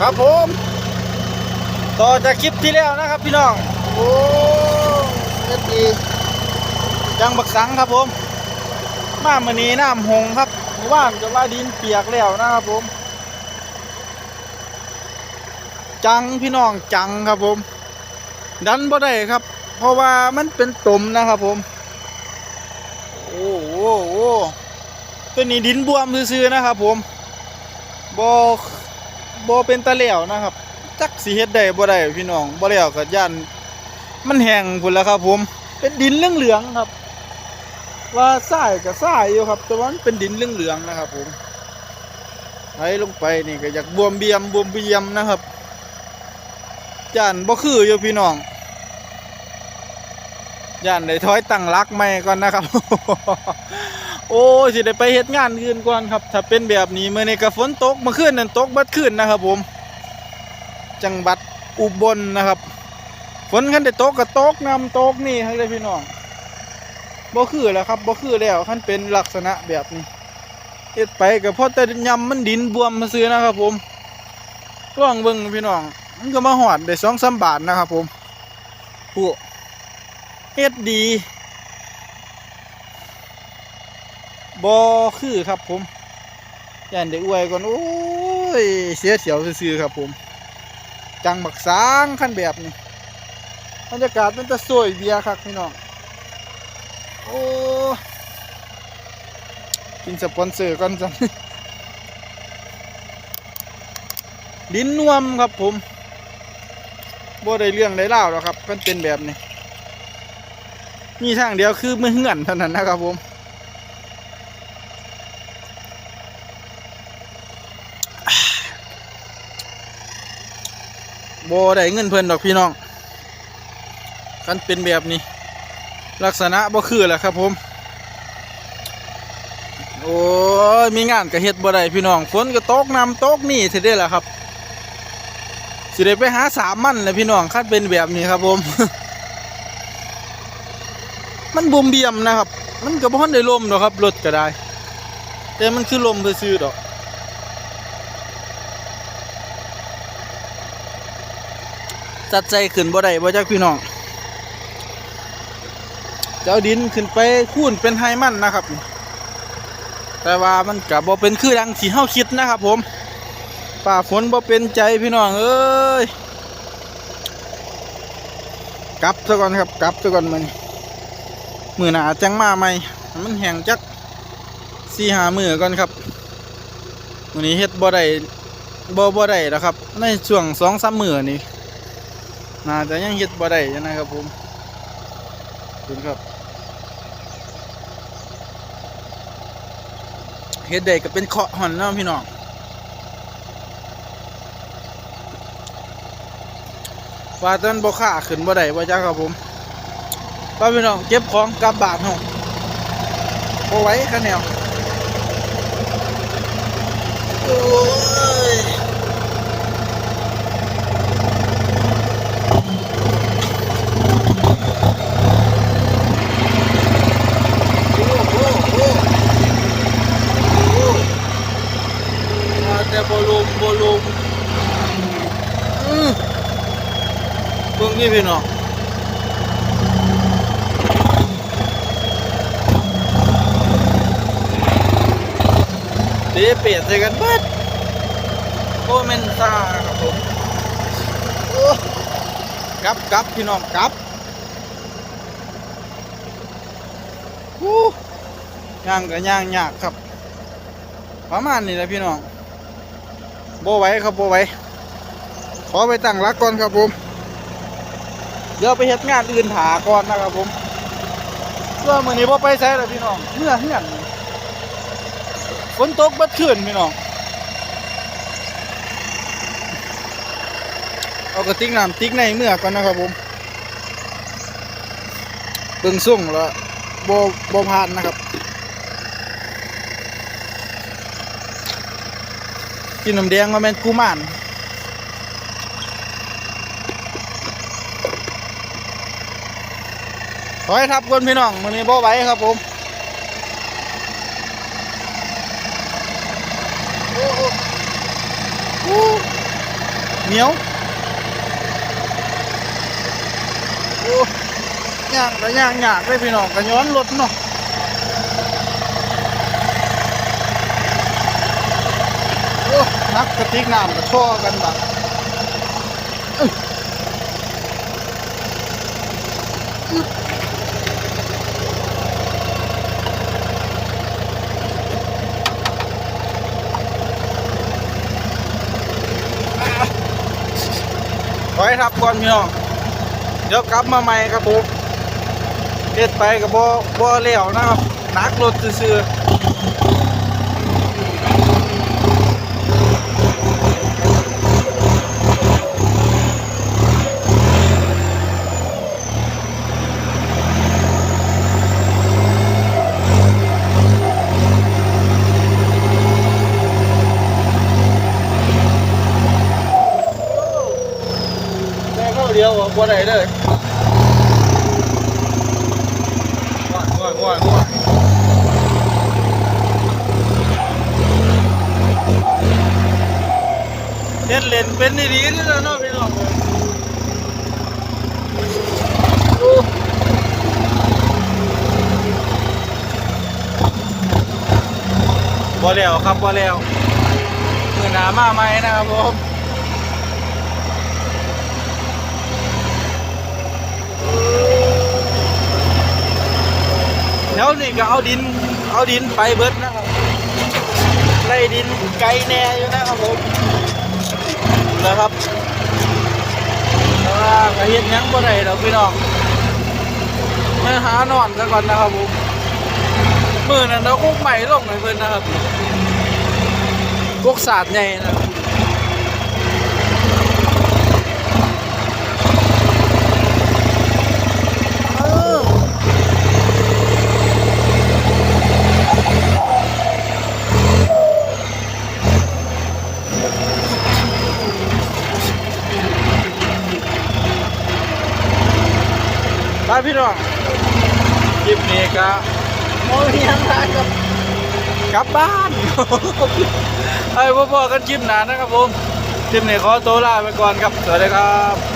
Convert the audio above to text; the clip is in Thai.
ครับผม ต่อจากคลิปที่แล้วนะครับพี่น้อง โอ้เอ็ดดีจังบักสังครับผม มามือนี้น้ำหงครับเมื่อว่านจะว่าดินเปียกแล้วนะครับผม จังพี่น้องจังครับผม ดันบ่ได้ครับ เพราะว่ามันเป็นตมนะครับผม โอ้โห้ตัวนี้ดินบวมซื่อๆนะครับผมบ่ บ่เป็นตะเหลียวนะครับ จักสิเฮ็ดได้บ่ได้พี่น้องบ่แล้วก็ย่านมันแห้งพุ่นแล้วครับ ผม เป็นดินเหลืองๆครับ ว่าทรายก็ทรายอยู่ครับแต่ว่ามันเป็นดินเหลืองๆนะครับ ผมไหลลงไปนี่ก็อยากบวมเบียมบวมเบียมนะครับย่านบ่คืออยู่พี่น้องย่านได้ถอยตั้งรักใหม่ก่อนนะครับ โอ้สิได้ไปเฮ็ดงานอื่นก่อนครับ ถ้าเป็นแบบนี้เมื้อในี้ก็ฝนตกมื่อคืนนั่นตกบัดคืนนะครับ ผม จังหวัดอุบลนะครับ ฝนคันได้ตกก็ตกน้ำตกนี่ให้เลยพี่น้องบ่คือแล้วครับบ่คือแล้วคันเป็นลักษณะแบบนี้เฮ็ดไปก็เพราะแต่ยำมันดินบวมมาซื้อนะครับ ผมลองเบิ่งพี่น้อง มันก็มาหอดได้สองสามบาทนะครับ ผมผู้เฮ็ดดี บ่คือครับผมย่านได้อวยก่อนโอ้ยเสียเสียวซื่อๆครับผม จังบักสางขั้นแบบนี้บรรยากาศมันจะสวยเบียครับพี่น้องโอ้กินสปอนเซอร์ก่อนจังดินนวมครับผมบ่ได้เรื่องได้เล่าหรอกครับมันเป็นแบบนี้มีทางเดียวคือมือเหือนเท่านั้นนะครับผม บได้เงินเพิ่นดอกพี่น้องกันเป็นแบบนี้ ลักษณะบ่คือแหละครับผม โอ้ยมีงานก็เฮ็ดบ่ได้พี่น้องฝนก็ตกน้ำตกนี่สิได้แหละครับสิได้ไปหาสามมันเลยพี่น้องคันเป็นแบบนี้ครับผม มันบุมเบียมนะครับ มันก็บ่ทันได้ลมดอกครับรถก็ได้ แต่มันคือลมซื่อดอก จัดใจขึ้นบ่ได้บ่จักพี่น้องจะเอาดินขึ้นไปคูนเป็นไฮมันนะครับ แต่ว่ามันกับบ่เป็นคือดังที่เฮาคิดนะครับ ผมป่าฝนบ่เป็นใจพี่น้องเอ้ยกลับซะก่อนครับกลับซะก่อนมันมือหนาจังมาใหม่มันแห้งจักสี่หามือก่อนครับวันนี้เฮ็ดบ่ได้บ่บ่ได้แล้วครับ ในช่วงสองสามมือนี่ น่าจะยังเฮ็ดบ่ได้นะครับผมคุณครับเฮ็ดได้ก็เป็นเคาะหอนเนาะพี่น้องว่าตอนบ่ค่าขึ้นบ่ได้บ่จักครับผมป้าพี่น้องเก็บของกลับบ้านเฮาบ่ไหวคะแนวโอ้ย โอ้โหโอ้โหมาแต่บอลมบอลมอือเบิ่ง นี่พี่น้องเตะเปียดใส่กันเบิดโอเมนตาครับผมกลับกลับพี่น้องกลับฮู้ย่างก็ย่างยากครับ ประมาณนี้แหละพี่น้องโบไว้ครับโบไว้ขอไปตั้งรักก่อนครับผม เดี๋ยวไปเฮ็ดงานอื่นถาก่อนนะครับผมเพื่อมือนี้บ่ไปไสแล้วพี่น้องเมื่อเฮือนนี่ฝนตกบัดคืนพี่น้องเอากระติกน้ำติ๊กในเมื่อก่อนนะครับผมเบิ่งส่งแล้วโบโบผ่านนะครับ กินน้ำแดงมาแม่นกูมาน ขอให้ทับคนพี่น้องมันนี้โบไหว้ครับผมโอ้โหโอ้เหนียวโอ้ย่างก็ย่างยากเลยพี่น้องก็ย้อนรถเนาะโอ้นักกระติกน้ำกระท่อกันบักอึ๊ะอึ๊บ ครับก่อนพี่น้องเดี๋ยวกลับมาใหม่ครับผมเฮ็ดไปกับบ่บ่เลี้ยวนะครับนักรถซื่อๆแม่เข้าเดียว บ่ได้เลยวนง่วนง่วนง่วนเฮ็ดเล่นเป็นดีๆนี่แหละเนาะพี่น้องโอ้บ่แล้วครับบ่แล้วมือหนามาใหมนะครับผม แล้วนี่ก็เอาดิน เอาดินไปเบิดนะครับไล่ดินไกลแน่อยู่นะครับผมนะครับแต่ว่าก็เฮ็ดยังบ่ได้ดอกพี่น้องมาหานอนซะก่อนนะครับผมมือนั้นเราคุกใหม่ลงให้เพิ่นนะครับกุกศาสตร์ใหญ่นะ ไปพี่น้องคลิปนี้ก็โอ้ยยังไงกับกลับบ้านไอ้พ่อๆกันคลิปหนานะครับผมคลิปนี้ขอตัวลาไปก่อนครับ สวัสดีครับ